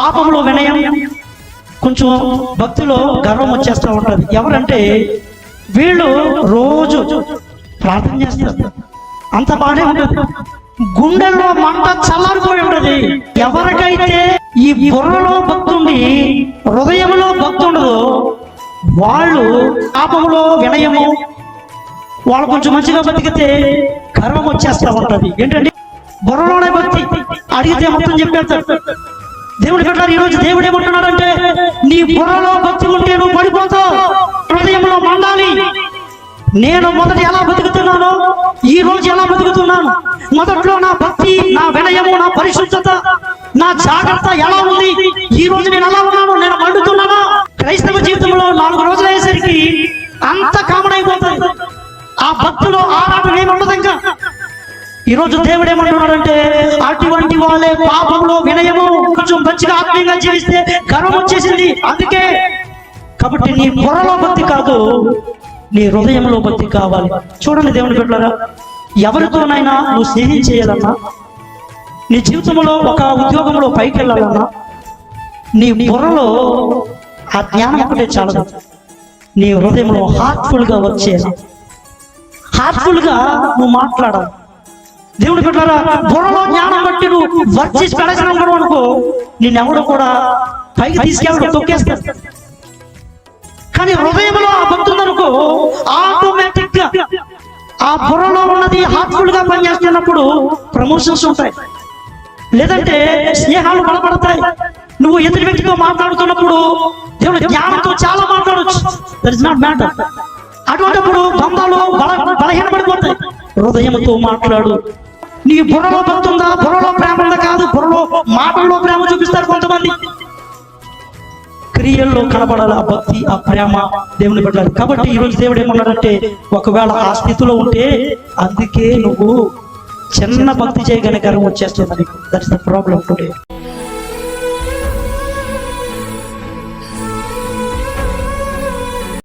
పాపంలో వినయం. కొంచెం భక్తిలో గర్వం వచ్చేస్తూ ఉంటుంది. ఎవరంటే వీళ్ళు రోజు ప్రార్థన చేస్తారు. అంత బాగానే ఉంటుంది. గుండెల్లో మంట చల్లారిపోయి ఉంటుంది. ఎవరికైతే ఈ బుర్రలో భక్తుండి హృదయంలో భక్తుండదు వాళ్ళు పాపంలో వినయము. వాళ్ళు కొంచెం మంచిగా బతికితే గర్వం వచ్చేస్తా ఉంటుంది. ఏంటంటే బుర్రలోనే భక్తి. అడిగితే మొత్తం చెప్పేస్తారు. దేవుడు పెట్టారు ఈరోజు దేవుడు ఏమంటున్నాడంటే నీ బుర్రలో భక్తి నువ్వు పడిపోతావు హృదయంలో మండాలి. నేను మొదట ఎలా బతుకుతున్నాను ఈ రోజు ఎలా బతుకుతున్నాను? మొదట్లో నా భక్తి నా వినయము నా పరిశుద్ధత నా జాగ్రత్త ఎలా ఉంది? ఈ రోజు నేను ఎలా ఉన్నాను నేను మండుతున్నానా? క్రైస్తవ జీవితంలో నాలుగు రోజులు అయ్యేసరికి అంత కామన్ అయిపోతుంది. ఆ భక్తులు ఆరాటం ఉండదు ఇంకా. ఈరోజు దేవుడు ఏమంటున్నాడంటే అటువంటి వాళ్ళే పాపంలో వినయము కొంచెం మంచిగా ఆత్మీయంగా జీవిస్తే గర్వం వచ్చేసింది. అందుకే కాబట్టి నీ పొరలో భక్తి కాదు నీ హృదయంలో భక్తి కావాలి. చూడండి దేవుని పెట్టారా ఎవరితోనైనా నువ్వు స్నేహం చేయాలన్నా నీ జీవితంలో ఒక ఉద్యోగంలో పైకి వెళ్ళాలన్నా నీ బుర్రలో ఆ జ్ఞానం ఒకటే చాలదు. నీ హృదయంలో హార్ట్ఫుల్గా వచ్చేలా గా నువ్వు మాట్లాడాలి. దేవుడు పెట్టారా బుర్రలో జ్ఞానం బట్టి నువ్వు వర్చి పెడగడం కూడా అనుకో నిన్నెవడు కూడా పైకి తీసుకెళ్ళడం తొక్కేస్తాడు. కానీ హృదయంలో ఆ భక్తి ఉందనుకో ఆటోమేటిక్గా ఆ బుర్రలో ఉన్నది హార్ట్ఫుల్గా పనిచేస్తున్నప్పుడు ప్రమోషన్స్ ఉంటాయి. లేదంటే స్నేహాలు బలపడతాయి. నువ్వు ఎదుటి వ్యక్తితో మాట్లాడుతున్నప్పుడు దేవుడు జ్ఞానంతో చాలా మాట్లాడొచ్చు. దట్ ఇస్ నాట్ మ్యాటర్ అటువంటిప్పుడు బంధాలు బల బలహీనపడిపోతాయి. హృదయంతో మాట్లాడు. నీ బుర్రలో భక్తి బుర్రలో ప్రేమ కాదు? బుర్రలో మాటల్లో ప్రేమ చూపిస్తారు కొంతమంది. క్రియల్లో కనబడాలి ఆ భక్తి ఆ ప్రేమ దేవుని పెట్టాలి కాబట్టి ఈ రోజు దేవుడు ఏమన్నాడంటే ఒకవేళ ఆ స్థితిలో ఉంటే అందుకే నువ్వు చిన్న భక్తి చేయగలిగే గర్వం వచ్చేస్తుంది దట్స్ ద ప్రాబ్లం టుడే